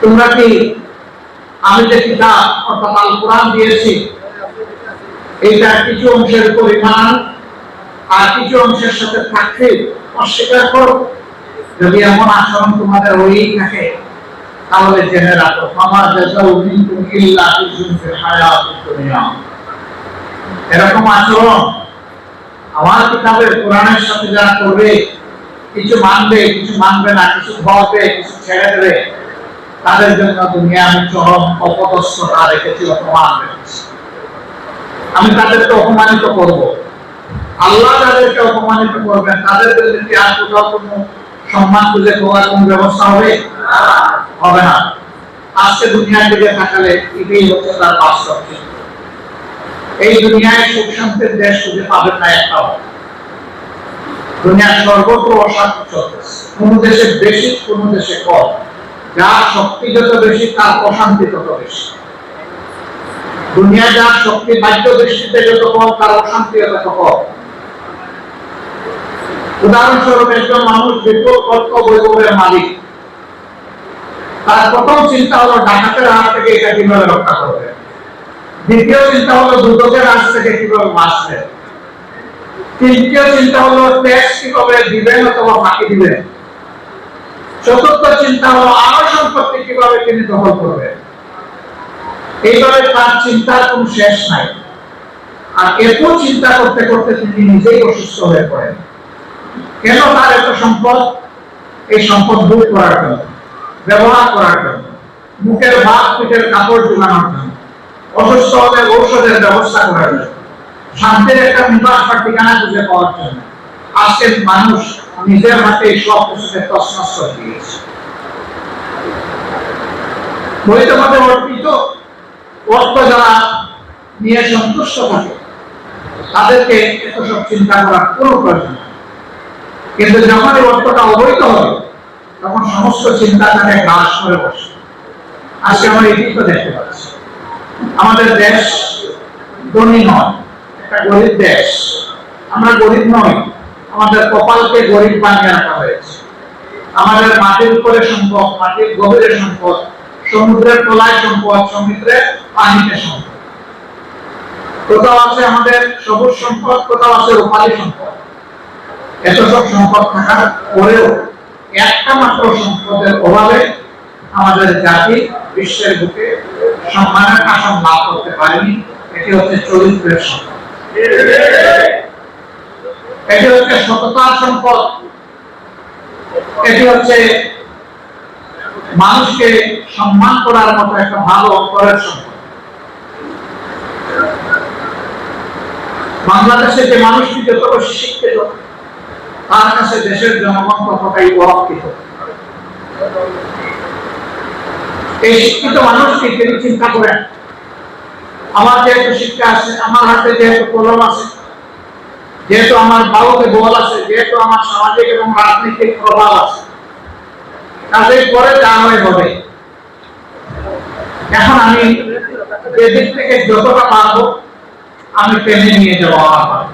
তোমরা কি আমি যে কিতাব অর্থাৎ আল কোরআন দিয়েছি কিছু অংশের পরিমাণ আর কিছু অংশের সাথে অস্বীকার করো। যদি এমন আচরণ তোমাদের ওই থাকে, তাহলে জেনে রাখো আমার জাযাউ মিনকুম ইল্লা দুনিয়া। এরকম আচরণ আমার কিতাবের কোরআনের সাথে যারা করবে কিছু মানবে কিছু মানবে না, কিছু ধরবে কিছু ছেড়ে দেবে, তাদের জন্য দুনিয়া আমি চরম অপদস্থতা রেখেছি অপমান আমি তাদেরকে অপমানিত করব। আল্লাহ তাদেরকে অপমানিত করবেন তাদের জন্য কি আর কোথাও কোনো সম্মান খুঁজে পাওয়ার কোন ব্যবস্থা হবে? হবে না। আজকে দুনিয়ার দিকে তাকালে এটাই হচ্ছে তার বাস্তব এই দুনিয়ায় সুখ শান্তির দেশ খুঁজে পাবেন না একটাও। দুনিয়ার সর্বত্র অশান্তি চলতেছে কোন দেশে বেশি, কোন দেশে কম। যার শক্তি যত বেশি, তার অশান্তি তত বেশি। দুনিয়া যার শক্তি, বাহ্য দৃষ্টিতে যত কম, তার অশান্তি তত কম। উদাহরণস্বরূপ, একজন মানুষ বিপুল অর্থ বৈভবের মালিক। তার প্রথম চিন্তা হলো, ডাকাতের হাত থেকে এটা কীভাবে রক্ষা করবে? দ্বিতীয় চিন্তা হলো, দুদকের হাত থেকে কীভাবে বাঁচবে? তৃতীয় চিন্তা হলো ট্যাক্স কীভাবে দিবেন অথবা ফাঁকি দিবেন? চতুর্থ চিন্তা হলো আরও সম্পত্তি কীভাবে তিনি দখল করবেন? এইভাবে তার চিন্তার কোনো শেষ নাই। আর এত চিন্তা করতে করতে তিনি নিজেই অসুস্থ হয়ে পড়েন। কেন তার এত সম্পদ? এই সম্পদ ভোগ করার জন্য, ব্যবহার করার জন্য, মুখের ভাত, পিঠের কাপড় জোগানোর জন্য, অসুস্থ হলে ঔষধের ব্যবস্থা করার জন্য। শান্তির একটা নিবাস বা ঠিকানা খুঁজে পাওয়ার জন্য। আজকে মানুষ নিজের হাতে সব কিছুকে তসনস দিয়েছে অর্পিত অর্থ যারা নিয়ে সন্তুষ্ট থাকে, তাদেরকে এত সব চিন্তা করার কোনো প্রয়োজন কিন্তু যখন এই অর্থটা অবৈধ হবে, তখন সমস্ত চিন্তা তাকে গ্রাস করে বসে। আজকে আমরা এটি তো দেখতে পাচ্ছি। আমাদের দেশ ধনী নয়। একটা গরিব দেশ। আমরা গরিব নই, আমাদের কপালকে গরিব বানিয়ে রাখা হয়েছে। আমাদের মাটির উপরে সম্পদ, মাটির গভীরে সম্পদ, সমুদ্রের তলায় সম্পদ, সমুদ্রের পানিতে সম্পদ। কোথাও আছে আমাদের সবুজ সম্পদ, কোথাও আছে রূপালী সম্পদ। এত সব সম্পদ থাকার পরেও একটা মাত্র সম্পদের অভাবে আমাদের জাতি বিশ্বের বুকে সম্মানের আসন লাভ করতে পারেনি। এটি হচ্ছে চরিত্রের সম্পদ। এটি হচ্ছে সততার সম্পদ। এটি হচ্ছে মানুষকে সম্মান করার মতো একটা ভালো অন্তরের সম্পদ। বাংলাদেশে যে মানুষটি যত বেশি শিক্ষিত, তার কাছে দেশের জনগণ ততটাই অরক্ষিত। এই শিক্ষিত মানুষটি তিনি চিন্তা করেন আমার যেহেতু শিক্ষা আছে, আমার হাতে যেহেতু কলম আছে, যেহেতু আমার বাবুতে বল আছে, যেহেতু আমার সামাজিক এবং রাজনৈতিক প্রভাব আছে কাজের পরে যা হয় হবে। এখন আমি যে দিক থেকে যতটা পারব, আমি টেনে নিয়ে যাব আমার